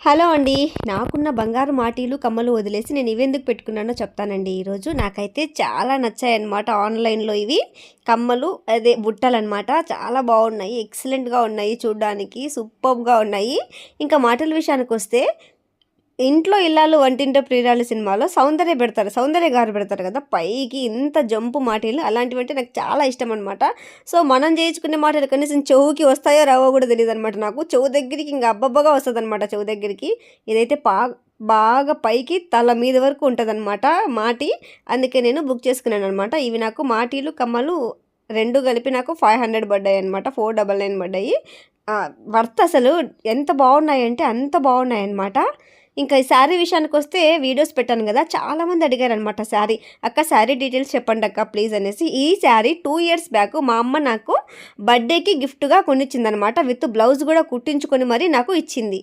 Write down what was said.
Hello అండి. నాకున్న బంగారు మాటీలు కమ్మలు వదిలేసి నేను ఇవెందుకు పెట్టుకున్నానో చెప్తానండి. ఈరోజు నాకైతే చాలా నచ్చాయన్నమాట ఆన్లైన్లో ఇవి. కమ్మలు అదే బుట్టలు అనమాట చాలా బాగున్నాయి. ఎక్సలెంట్గా ఉన్నాయి చూడడానికి. సూపర్గా ఉన్నాయి. ఇంకా మాటల విషయానికి వస్తే ఇంట్లో ఇల్లాలు వంటింట ప్రియురాలు సినిమాలో సౌందర్య పెడతారు సౌందర్య గారు పెడతారు కదా? పైకి ఇంత జంపు మాటలు అలాంటివి అంటే నాకు చాలా ఇష్టం అనమాట సో మనం చేయించుకునే మాటలు కనీసం చెవుకి వస్తాయో రావో కూడా తెలియదు అనమాట నాకు. చెవు దగ్గరికి ఇంకా అబ్బబ్బగా వస్తుంది అనమాట చెవు దగ్గరికి. ఇదైతే పా బాగా పైకి తల మీద వరకు ఉంటుందన్నమాట మాటి. అందుకే నేను బుక్ చేసుకున్నాను అనమాట ఇవి నాకు మాటీలు కమ్మలు రెండు కలిపి నాకు ఫైవ్ హండ్రెడ్ పడ్డాయి అనమాట ఫోర్ డబల్ నైన్ పడ్డాయి. వర్త్ అసలు ఎంత బాగున్నాయంటే అంత బాగున్నాయి అనమాట ఇంకా ఈ శారీ విషయానికి వస్తే వీడియోస్ పెట్టాను కదా చాలామంది అడిగారు అనమాట శారీ. అక్క శారీ డీటెయిల్స్ చెప్పండి అక్క ప్లీజ్ అనేసి. ఈ శారీ టూ ఇయర్స్ బ్యాక్ మా అమ్మ నాకు బర్త్డేకి గిఫ్ట్గా కొనిచ్చిందనమాట విత్ బ్లౌజ్ కూడా కుట్టించుకొని మరీ నాకు ఇచ్చింది.